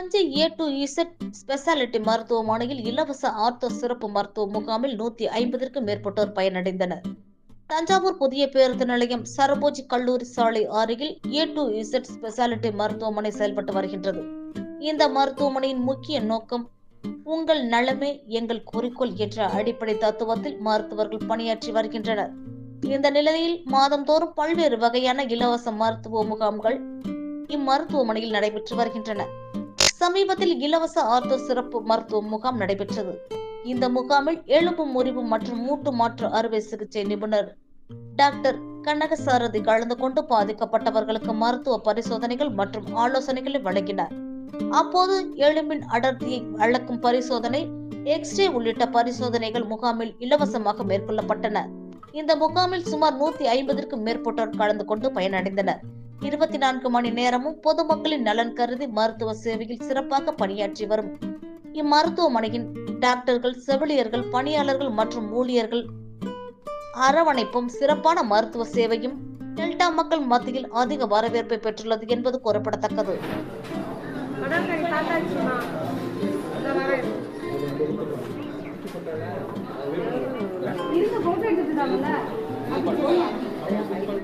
Thanjai A to Z speciality மருத்துவமனையில் இலவச ortho சிறப்பு மருத்துவ முகாமில் நூத்தி ஐம்பதற்கும் மேற்பட்டோர் பயனடைந்தனர். தஞ்சாவூர் புதிய பேருந்து நிலையம் சரபோஜி கல்லூரி சாலை அருகில் ஏ டு இசட் ஸ்பெஷாலிட்டி மருத்துவமனை செயல்பட்டு வருகின்றது. இந்த மருத்துவமனையின் முக்கிய நோக்கம் உங்கள் நலமே எங்கள் குறிக்கோள் என்ற அடிப்படை தத்துவத்தில் மருத்துவர்கள் பணியாற்றி வருகின்றனர். இந்த நிலையில் மாதந்தோறும் பல்வேறு வகையான இலவச மருத்துவ முகாம்கள் இம்மருத்துவமனையில் நடைபெற்று வருகின்றன. சமீபத்தில் இலவச ஆர்த்தோ சிறப்பு மருத்துவ முகாம் நடைபெற்றது. இந்த முகாமில் எலும்பு முறிவு மற்றும் மூட்டு மாற்று அறுவை சிகிச்சை நிபுணர் டாக்டர் கனகசாரதி கலந்து கொண்டு பாதிக்கப்பட்டவர்களுக்கு மருத்துவ பரிசோதனைகள் மற்றும் ஆலோசனைகளை வழங்கினார். அப்போது எலும்பின் அடர்த்தியை அளக்கும் பரிசோதனை எக்ஸ்ரே உள்ளிட்ட பரிசோதனைகள் முகாமில் இலவசமாக மேற்கொள்ளப்பட்டன. இந்த முகாமில் சுமார் நூத்தி ஐம்பதற்கும் மேற்பட்டோர் கலந்து கொண்டு பயனடைந்தனர். இருபத்தி நான்கு மணி நேரமும் பொதுமக்களின் நலன் கருதி மருத்துவ சேவையில் சிறப்பாக பணியாற்றி வரும். இம்மருத்துவமனையின் டாக்டர்கள் செவிலியர்கள் பணியாளர்கள் மற்றும் ஊழியர்கள் அரவணைப்பும் சிறப்பான மருத்துவ சேவையும் டெல்டா மக்கள் மத்தியில் அதிக வரவேற்பை பெற்றுள்ளது என்பது குறிப்பிடத்தக்கது. கடற்கரை போட்டோ எடுத்துட்டாங்கல்ல